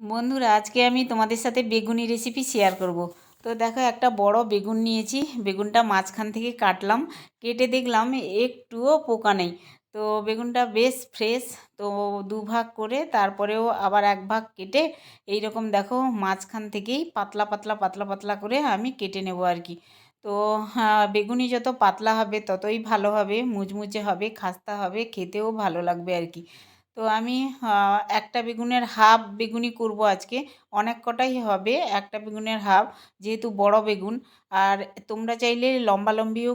বন্ধুরা, আজকে আমি তোমাদের সাথে বেগুনি রেসিপি শেয়ার করব। তো দেখো, একটা বড় বেগুন নিয়েছি। বেগুনটা মাঝখান থেকে কাটলাম। কেটে দেখলাম একটুও পোকা নেই। তো বেগুনটা বেশ ফ্রেশ তো দুভাগ করে তারপরেও আবার এক ভাগ কেটে এই রকম দেখো, মাঝখান থেকেই পাতলা পাতলা পাতলা পাতলা করে আমি কেটে নেব আর কি। তো বেগুনি যত পাতলা হবে ততই ভালো হবে, মুচমুচে হবে, খাস্তা হবে, খেতেও ভালো লাগবে আর কি। তো আমি একটা বেগুনের হাফ বেগুনি করব আজকে। অনেক কটাই হবে একটা বেগুনের হাফ, যেহেতু বড় বেগুন। আর তোমরা চাইলে লম্বা লম্বিও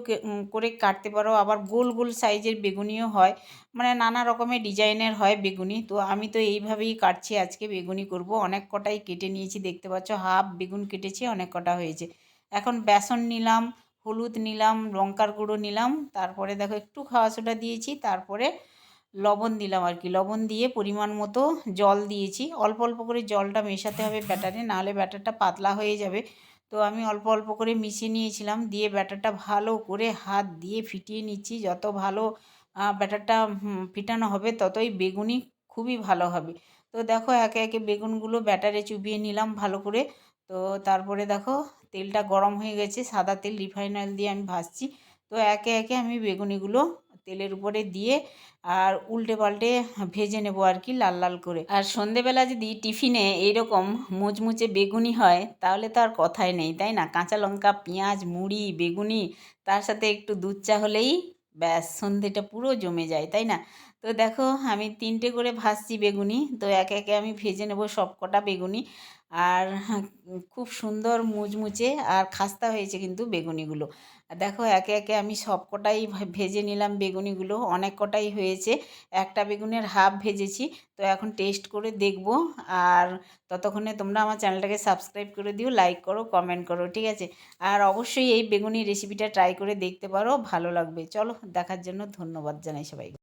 করে কাটতে পারো। আবার গোল গোল সাইজের বেগুনিও হয়। মানে নানা রকমের ডিজাইনের হয় বেগুনি। তো আমি তো এইভাবেই কাটছি আজকে, বেগুনি করব। অনেক কটাই কেটে নিয়েছি, দেখতে পাচ্ছ হাফ বেগুন কেটেছি, অনেক কটা হয়েছে। এখন বেসন নিলাম, হলুদ নিলাম, লঙ্কার গুঁড়ো নিলাম। তারপরে দেখো একটু খাওয়া সোডা দিয়েছি। তারপরে লবণ দিলাম আর কি। লবণ দিয়ে পরিমাণ মতো জল দিয়েছি। অল্প অল্প করে জলটা মেশাতে হবে ব্যাটারে, নাহলে ব্যাটারটা পাতলা হয়ে যাবে। তো আমি অল্প অল্প করে মিশিয়ে নিয়েছিলাম, দিয়ে ব্যাটারটা ভালো করে হাত দিয়ে ফিটিয়ে নিচ্ছি। যত ভালো ব্যাটারটা ফিটানো হবে ততই বেগুনি খুবই ভালো হবে। তো দেখো একে একে বেগুনগুলো ব্যাটারে চুবিয়ে নিলাম ভালো করে। তো তারপরে দেখো তেলটা গরম হয়ে গেছে, সাদা তেল রিফাইন অয়েল দিয়ে আমি ভাজছি। তো একে একে আমি বেগুনিগুলো তেলের উপরে দিয়ে আর উল্টে পাল্টে ভেজে নেব আর কি লাল লাল করে। আর সন্ধেবেলা যদি টিফিনে এইরকম মুচমুচে বেগুনি হয়, তাহলে তো আর কথাই নেই, তাই না? কাঁচা লঙ্কা, পেঁয়াজ, মুড়ি, বেগুনি, তার সাথে একটু দুধ চা হলেই ব্যাস, সন্ধেটা পুরো জমে যায়, তাই না? তো দেখো আমি তিনটে করে ভাজছি বেগুনি, তো একে একে আমি ভেজে নেব সব কটা বেগুনি। আর খুব সুন্দর মুচমুচে আর খাস্তা হয়েছে কিন্তু বেগুনিগুলো। দেখো একে একে আমি সব কটাই ভেজে নিলাম বেগুনিগুলো, অনেক কটাই হয়েছে। একটা বেগুনের হাফ ভেজেছি, তো এখন টেস্ট করে দেখব। আর ততক্ষণে তোমরা আমার চ্যানেলটাকে সাবস্ক্রাইব করে দিও, লাইক করো, কমেন্ট করো, ঠিক আছে? আর অবশ্যই এই বেগুনি রেসিপিটা ট্রাই করে দেখতে পারো, ভালো লাগবে। চলো, দেখার জন্য ধন্যবাদ জানাই সবাই